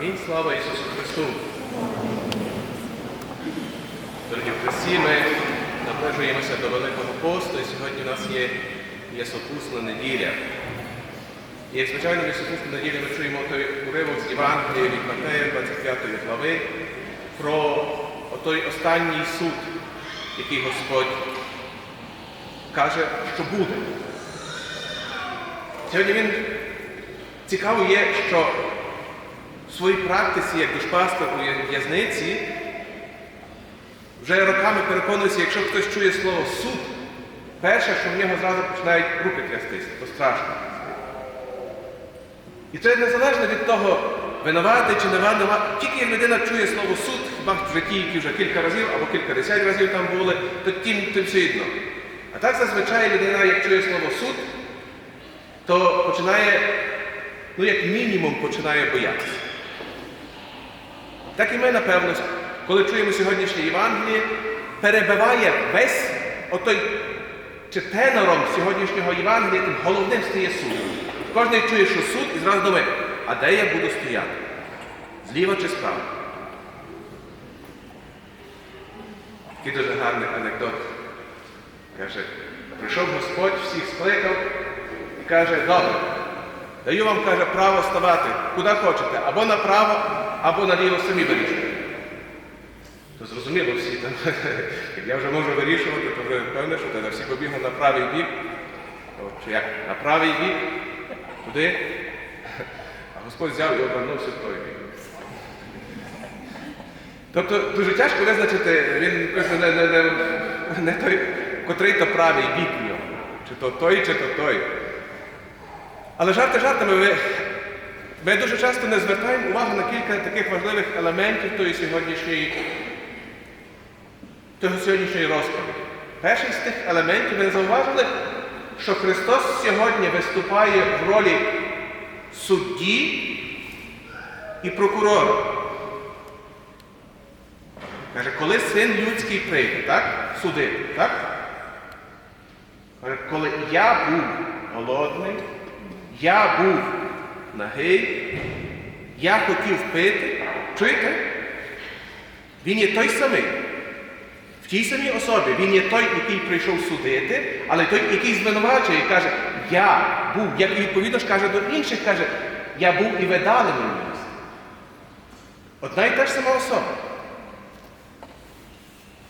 Амінь. Слава Ісусу Христу. Дорогі в Христі, ми наближуємося до Великого посту, і сьогодні у нас є Єсопусна неділя. І, звичайно, в Єсопусній неділі ми чуємо той уривок з Євангелія від Матея 25 глави про той останній суд, який Господь каже, що буде. Сьогодні він цікаво є, що в своїй практиці, як душпастор у в'язниці, вже роками переконуюся, якщо хтось чує слово суд, перше, що в нього зразу починають руки трястися, то страшно. І це незалежно від того, винуватий чи не винуватий. Тільки як людина чує слово суд, хіба в житті, які вже кілька разів або кількадесят разів там були, то тим, тим все одно. А так зазвичай людина, як чує слово суд, то починає, ну як мінімум, починає боятися. Так і ми, напевно, коли чуємо сьогоднішнє Євангеліє, перебиває весь отой чи тенором сьогоднішнього Євангелія, тим головним стає суд. Кожен чує, що суд, і зразу думає, а де я буду стояти? Зліва чи справа? Такий дуже гарний анекдот. Каже, прийшов Господь, всіх скликав і каже, добре, даю вам, каже, право ставати, куди хочете, або направо, або наліво самі вирішуйте. То зрозуміло всі там, як я вже можу вирішувати, то вже певне, що тоді всі побігли на правий бік. Чи як? На правий бік, туди. А Господь взяв і обернувся в той бік. Тобто дуже тяжко визначити, він не, не, не, не той, котрий то правий бік в нього. Чи то той, чи то той. Але жарти жартами ви. Ми дуже часто не звертаємо увагу на кілька таких важливих елементів тої сьогоднішньої, того сьогоднішньої розповіді. Перший з тих елементів ви зауважили, що Христос сьогодні виступає в ролі судді і прокурора. Каже, коли син людський прийде, так? Судити, так? Каже, коли я був голодний, я був нагий, я хотів пити. Чуєте? Він є той самий. В тій самій особі. Він є той, який прийшов судити, але той, який звинувачує і каже, я був, як і відповідно ж каже до інших, каже, я був і ви дали мені. Одна і та ж сама особа.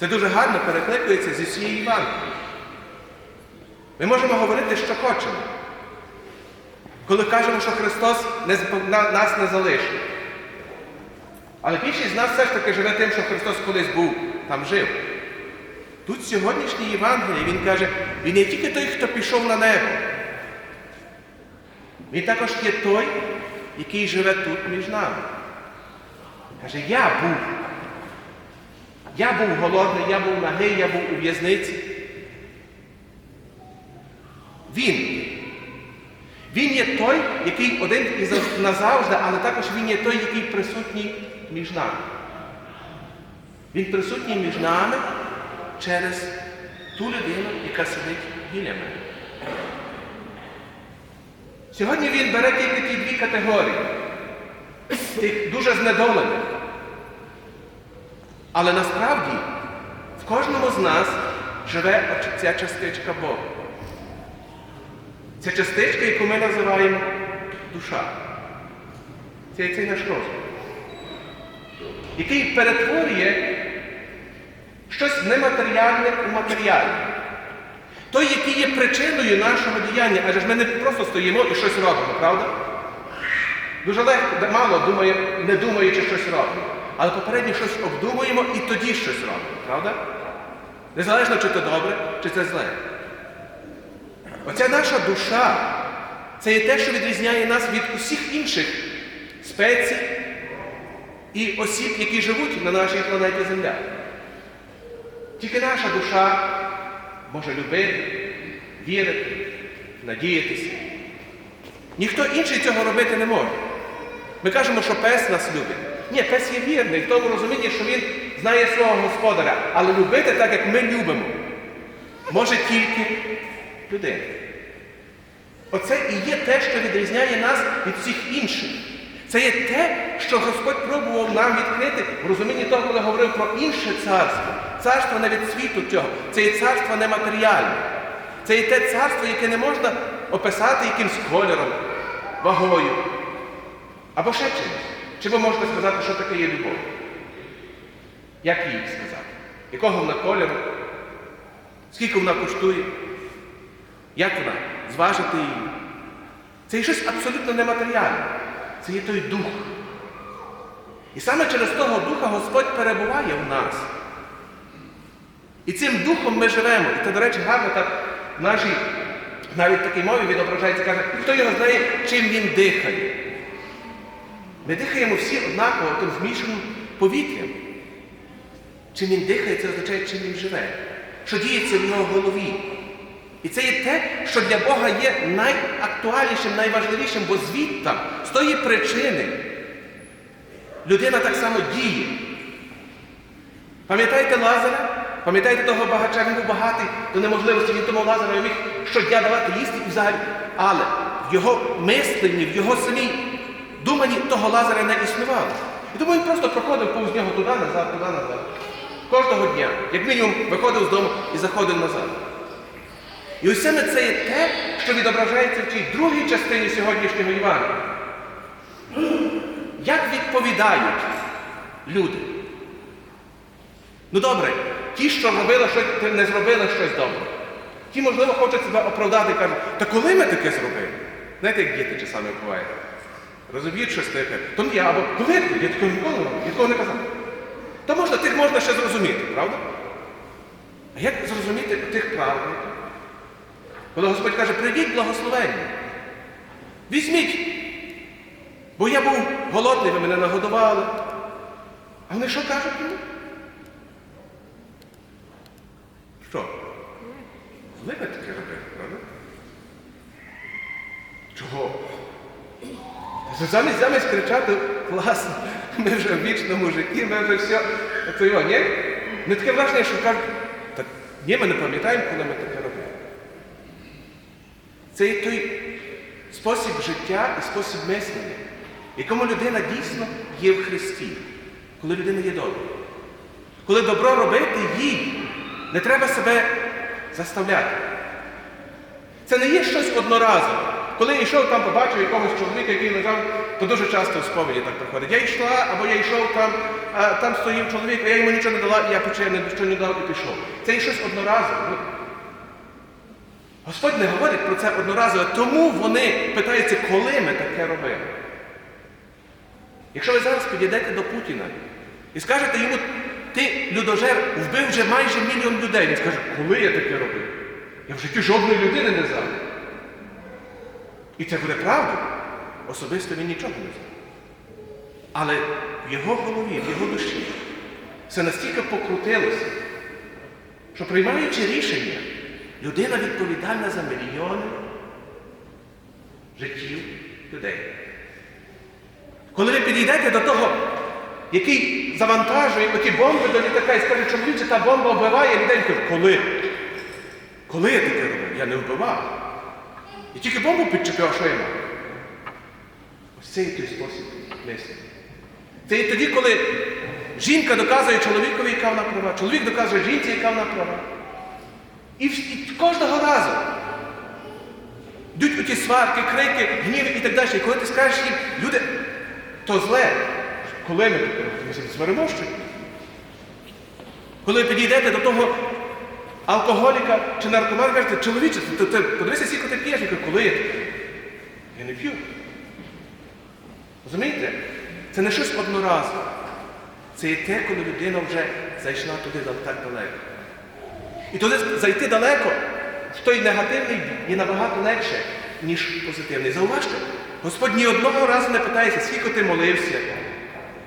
Це дуже гарно перекликується зі всієї Євангелії. Ми можемо говорити, що хочемо. Коли кажемо, що Христос не, на, нас не залишив. Але більшість з нас все ж таки живе тим, що Христос колись був, там жив. Тут сьогоднішній Євангелій, Він каже, він не тільки той, хто пішов на небо. Він також є той, який живе тут між нами. Каже, я був. Я був голодний, я був нагий, я був у в'язниці. Він. Він є той, який один і назавжди, але також він є той, який присутній між нами. Він присутній між нами через ту людину, яка сидить біля мене. Сьогодні він бере тільки ті дві категорії, тих дуже знедолених. Але насправді в кожному з нас живе ця частичка Бога. Ця частичка, яку ми називаємо душа. Це цей наш розум, який перетворює щось нематеріальне у матеріальне. Той, який є причиною нашого діяння, адже ж ми не просто стоїмо і щось робимо, правда? Дуже легко, мало думає, не думаючи щось робимо. Але попередньо щось обдумуємо і тоді щось робимо, правда? Незалежно, чи це добре, чи це зле. Оця наша душа це є те, що відрізняє нас від усіх інших спецій і осіб, які живуть на нашій планеті Земля. Тільки наша душа може любити, вірити, надіятися. Ніхто інший цього робити не може. Ми кажемо, що пес нас любить. Ні, пес є вірний в тому розумінні, що він знає свого господаря, але любити так, як ми любимо, може тільки людина. Оце і є те, що відрізняє нас від всіх інших. Це є те, що Господь пробував нам відкрити в розумінні того, коли говорив про інше царство. Царство не від світу цього. Це є царство нематеріальне. Це є те царство, яке не можна описати якимсь кольором, вагою. Або ще чимось. Чи ви можете сказати, що таке є любов? Як її сказати? Якого вона кольору? Скільки вона коштує? Як вона? Зважити її? Це є щось абсолютно нематеріальне. Це є той дух. І саме через того духа Господь перебуває в нас. І цим духом ми живемо. І це, до речі, гарно так в нашій навіть такій мові відображається, каже, хто його знає, чим він дихає. Ми дихаємо всі однаково тим змішаним повітрям. Чим він дихає, це означає, чим він живе, що діється в його голові. І це є те, що для Бога є найактуальнішим, найважливішим, бо звідти, з тої причини, людина так само діє. Пам'ятаєте Лазаря? Пам'ятаєте того багача, він був багатий до неможливості, він тому Лазару міг щодня давати їсти і взагалі. Але в його мисленні, в його самій думанні того Лазаря не існувало. І тому він просто проходив повз нього туди, назад, туди, назад. Кожного дня, як мінімум, виходив з дому і заходив назад. І ось саме це є те, що відображається в цій другій частині сьогоднішнього Івана. Як відповідають люди? Ну добре, ті, що робили щось, не зробили щось добре. Ті, можливо, хочуть себе оправдати і кажуть, та коли ми таке зробили? Знаєте, як діти часами бувають? Розуміють щось таке. То не я, або коли ти? Я такого ніколи я такого не казав. Та можна, тих можна ще зрозуміти, правда? А як зрозуміти тих праведників? Коли Господь каже, прийдіть благословення. Візьміть. Бо я був голодний, ви мене нагодували. А вони що кажуть йому? Що? Коли таке робили, правда? Чого? Замість замість кричати, класно, ми вже в вічному житті, ми вже все. Це його, ні? Не таке враження, що кажуть, так ні, ми не пам'ятаємо, коли ми таке. Це є той спосіб життя і спосіб мислення, якому людина дійсно є в Христі, коли людина є добра. Коли добро робити їй, не треба себе заставляти. Це не є щось одноразове. Коли я йшов там, побачив якогось чоловіка, який лежав, то дуже часто в сповіді так приходить. Я йшла, або я йшов там, а там стоїв чоловік, а я йому нічого не дала, і я почав нічого не дав і пішов. Це є щось одноразове. Господь не говорить про це одноразово, тому вони питаються, коли ми таке робили. Якщо ви зараз підійдете до Путіна і скажете йому, ти, людожер, вбив вже майже мільйон людей, він скаже, коли я таке робив? Я в житті жодної людини не знав. І це буде правда. Особисто він нічого не знав. Але в його голові, в його душі все настільки покрутилося, що приймаючи рішення, людина відповідальна за мільйони життів людей. Коли ви підійдете до того, який завантажує оті бомби до літака і скаже, чоловіче, та бомба вбиває людей, каже, коли? Коли я таке робив? Я не вбивав. І тільки бомбу підчепив, а що я мав? Ось це є той спосіб мислення. Це є тоді, коли жінка доказує чоловікові, яка вона права, чоловік доказує жінці, яка вона права. І, і кожного разу йдуть оті сварки, крики, гніви і так далі. І коли ти скажеш їм, люди, то зле. Коли ми сваримо що? Коли підійдете до того алкоголіка чи наркомана, кажете, чоловіче, ти, ти, подивися, скільки ти п'єш, я кажу, коли я? Я не п'ю. Розумієте? Це не щось одноразове. Це є те, коли людина вже зайшла туди так далеко. І туди зайти далеко, в той негативний є набагато легше, ніж позитивний. Зауважте, Господь ні одного разу не питається, скільки ти молився,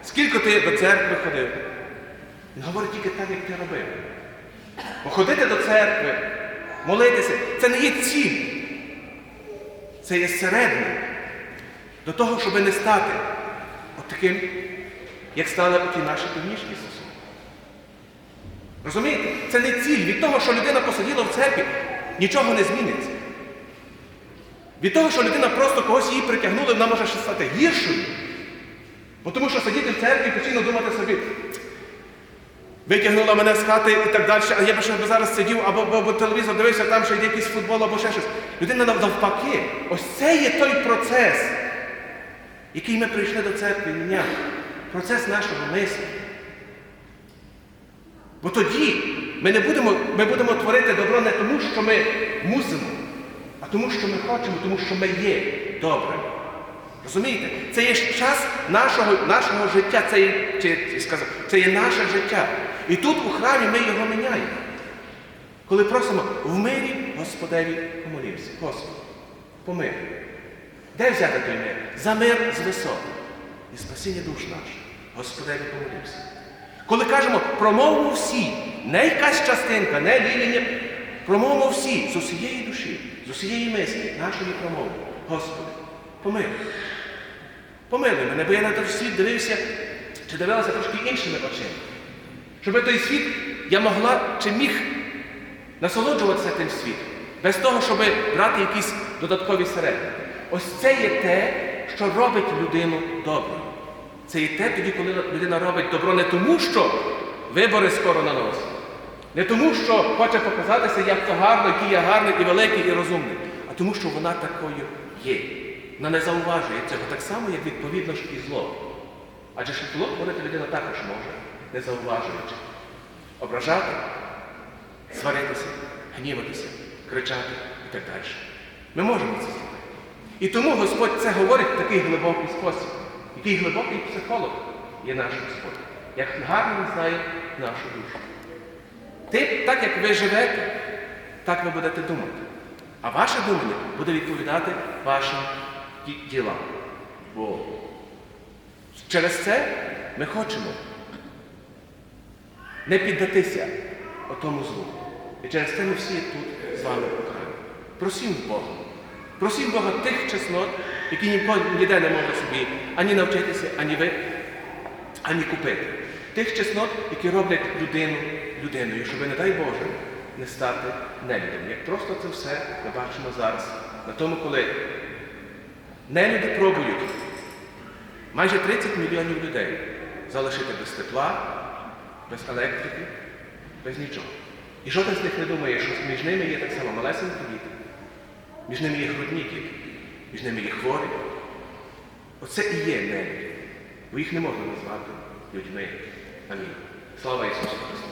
скільки ти до церкви ходив. Він говорить тільки так, як ти робив. Бо ходити до церкви, молитися це не є ціль. Це є середня до того, щоб не стати от таким, як стали ті наші північні сусіди. Розумієте? Це не ціль. Від того, що людина посиділа в церкві, нічого не зміниться. Від того, що людина просто когось її притягнула, вона може ще стати гіршою. Бо тому що сидіти в церкві і постійно думати собі, витягнула мене з хати і так далі, а я б ще зараз сидів або, або, або телевізор дивився, там ще йде якийсь футбол або ще щось. Людина навпаки, ось це є той процес, який ми прийшли до церкви міняти. Процес нашого мислення. Бо тоді ми не будемо, ми будемо творити добро не тому, що ми мусимо, а тому, що ми хочемо, тому що ми є добрими. Розумієте? Це є час нашого, нашого життя, це є, чи, сказав, це є наше життя. І тут у храмі ми його міняємо. Коли просимо в мирі Господеві помолімся. Господи, помир. Де взяти той мир? За мир з висот і спасіння душ наших. Господеві помолімся. Коли кажемо промовимо всі, не якась частинка, не лінія, промовимо всі з усієї душі, з усієї мислі нашої промови. Господи, помилуй. Помилуй мене, бо я на той світ дивився чи дивилася трошки іншими очима. Щоб той світ я могла чи міг насолоджуватися тим світом, без того, щоб брати якісь додаткові середини. Ось це є те, що робить людину доброю. Це є те тоді, коли людина робить добро не тому, що вибори скоро на носі, не тому, що хоче показатися, як то гарно, який я гарний і великий, і розумний, а тому, що вона такою є. Вона не зауважує цього так само, як відповідно ж і зло. Адже ж зло творити людина також може, не зауважуючи. Ображати, сваритися, гніватися, кричати і так далі. Ми можемо це зробити. І тому Господь це говорить в такий глибокий спосіб, який глибокий психолог є наш Господь, як гарно він знає нашу душу. Ти, так як ви живете, так ви будете думати. А ваше думання буде відповідати вашим ділам. Бо через це ми хочемо не піддатися отому злу. І через це ми всі тут з вами окремо. Просім Бога. Просім Бога тих чеснот, які ніде не можна собі ані навчитися, ані ви, ані купити. Тих чеснот, які роблять людину людиною, щоб, не дай Боже, не стати нелюдом. Як просто це все ми бачимо зараз, на тому, коли нелюди пробують майже 30 мільйонів людей залишити без тепла, без електрики, без нічого. І жоден з них не думає, що між ними є так само малесенькі діти, між ними є грудні діти, між ними є хворі. Оце і є небі. бо їх не можна назвати людьми. Амінь. Слава Ісусу Христу!